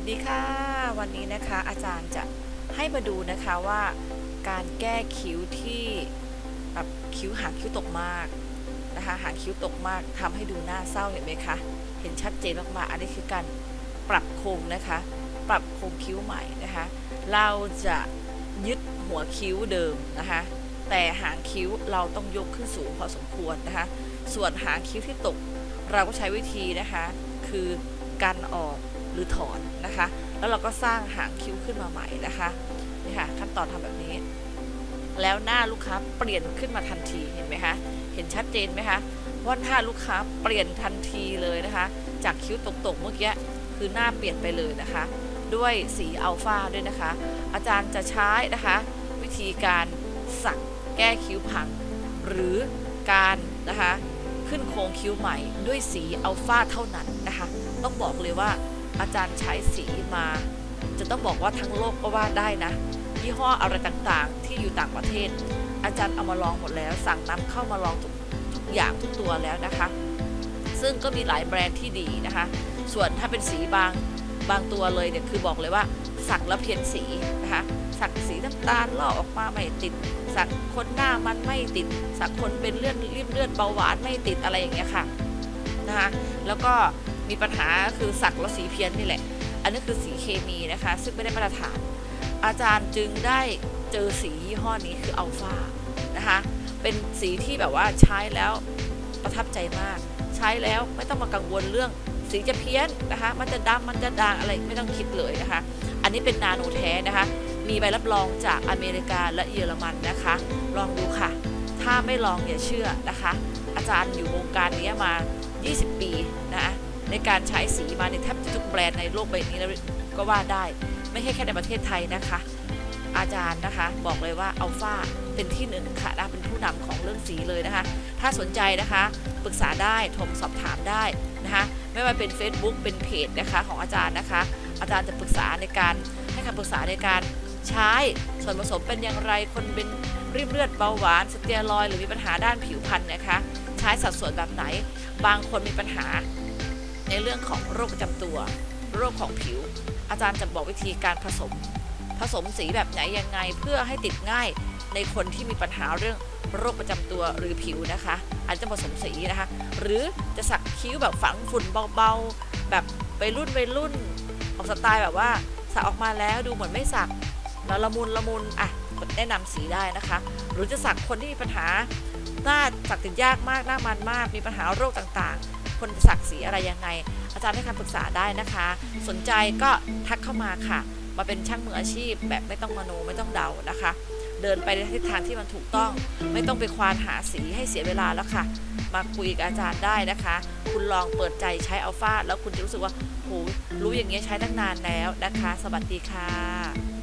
วัสดีค่ะ วันนี้นะคะอาจารย์จะให้มาดูนะคะว่าการแก้คิ้วที่แบบคิ้วหางคิ้วตกมากนะคะหางคิ้วตกมากทำให้ดูหน้าเศร้าเห็นไหมคะเห็นชัดเจนมากๆอันนี้คือการปรับโครงนะคะ ปรับโครงคิ้วใหม่นะคะ เราจะยึดหัวคิ้วเดิมนะคะแต่หางคิ้วเราต้องยกขึ้นสูงพอสมควรนะคะ ส่วนหางคิ้วที่ตกเราก็ใช้วิธีนะคะ คือกันออก รือถอนนะคะ แล้วเราก็สร้างหางคิ้วขึ้นมาใหม่นะคะนี่ค่ะขั้นตอนทำแบบนี้ แล้วหน้าลูกค้าเปลี่ยนขึ้นมาทันทีเห็นไหมคะเห็นชัดเจนไหมคะว่าหน้าลูกค้าเปลี่ยนทันทีเลยนะคะ จากคิ้วตกๆเมื่อกี้คือหน้าเปลี่ยนไปเลยนะคะ ด้วยสีอัลฟาด้วยนะคะ อาจารย์จะใช้นะคะ วิธีการสักแก้คิ้วพัง หรือการนะคะขึ้นโครงคิ้วใหม่ด้วยสีอัลฟาเท่านั้นนะคะ ต้องบอกเลยว่า อาจารย์ใช้สีมา จะต้องบอกว่าทั้งโลกก็ว่าได้นะยี่ห้ออะไรต่างๆ ที่อยู่ต่างประเทศ อาจารย์เอามาลองหมดแล้ว สั่งนำเข้ามาลองทุกทุกอย่างทุกตัวแล้วนะคะ ซึ่งก็มีหลายแบรนด์ที่ดีนะคะ ส่วนถ้าเป็นสีบางบางตัวเลยเนี่ยคือบอกเลยว่า สักแล้วเพี้ยนสีนะคะสักสีน้ำตาลลอกออกมาไม่ติด สักคนหน้ามันไม่ติด สักคนเป็นเลือดริมเลือดเบาหวานไม่ติดอะไรอย่างเงี้ยค่ะนะคะแล้วก็ มีปัญหาคือสักแล้วสีเพี้ยนนี่แหละ อันนี้คือสีเคมีนะคะ ซึ่งไม่ได้มาตรฐาน อาจารย์จึงได้เจอสียี่ห้อนี้คืออัลฟานะคะ เป็นสีที่แบบว่าใช้แล้วประทับใจมาก ใช้แล้วไม่ต้องมากังวลเรื่องสีจะเพี้ยนนะคะ มันจะดำมันจะด่างอะไรไม่ต้องคิดเลยนะคะ อันนี้เป็นนาโนแท้นะคะ มีใบรับรองจากอเมริกาและเยอรมันนะคะ ลองดูค่ะ ถ้าไม่ลองอย่าเชื่อนะคะ อาจารย์อยู่วงการนี้มา 20 ปีนะ ในการใช้สีมาในแทบจะทุกแบรนด์ในโลกใบนี้แล้วก็ว่าได้ ไม่ใช่แค่ในประเทศไทยนะคะ อาจารย์นะคะ บอกเลยว่าอัลฟาเป็นที่หนึ่งค่ะนะเป็นผู้นำของเรื่องสีเลยนะคะ ถ้าสนใจนะคะปรึกษาได้โทรสอบถามได้นะคะ ไม่ว่าเป็น Facebook เป็นเพจนะคะของอาจารย์นะคะ อาจารย์จะปรึกษาในการให้คำปรึกษาในการใช้ส่วนผสมเป็นอย่างไรคนเป็นริมเลือดเบาหวานสเตียรอยหรือมีปัญหาด้านผิวพรรณนะคะ ใช้สัดส่วนแบบไหน บางคนมีปัญหา ในเรื่องของโรคประจำตัว โรคของผิว อาจารย์จะบอกวิธีการผสม ผสมสีแบบไหนยังไงเพื่อให้ติดง่ายในคนที่มีปัญหาเรื่องโรคประจำตัวหรือผิวนะคะอาจจะผสมสีนะคะ หรือจะสักคิ้วแบบฝังฝุ่นเบาๆ แบบไปรุ่นไปรุ่นออกสไตล์แบบว่าสักออกมาแล้วดูเหมือนไม่สักแล้วละมุนละมุนอะแนะนำสีได้นะคะ หรือจะสักคนที่มีปัญหาหน้าสักติดยากมากหน้ามันมากมีปัญหาโรคต่างๆ คนจะสักสีอะไรยังไง อาจารย์ให้คำปรึกษาได้นะคะ สนใจก็ทักเข้ามาค่ะ มาเป็นช่างมืออาชีพ แบบไม่ต้องมโนไม่ต้องเดานะคะ เดินไปในทิศทางที่มันถูกต้อง ไม่ต้องไปควานหาสีให้เสียเวลาแล้วค่ะ มาคุยกับอาจารย์ได้นะคะ คุณลองเปิดใจใช้อัลฟาแล้วคุณจะรู้สึกว่าโหรู้อย่างเงี้ยใช้ตั้งนานแล้วนะคะ สวัสดีค่ะ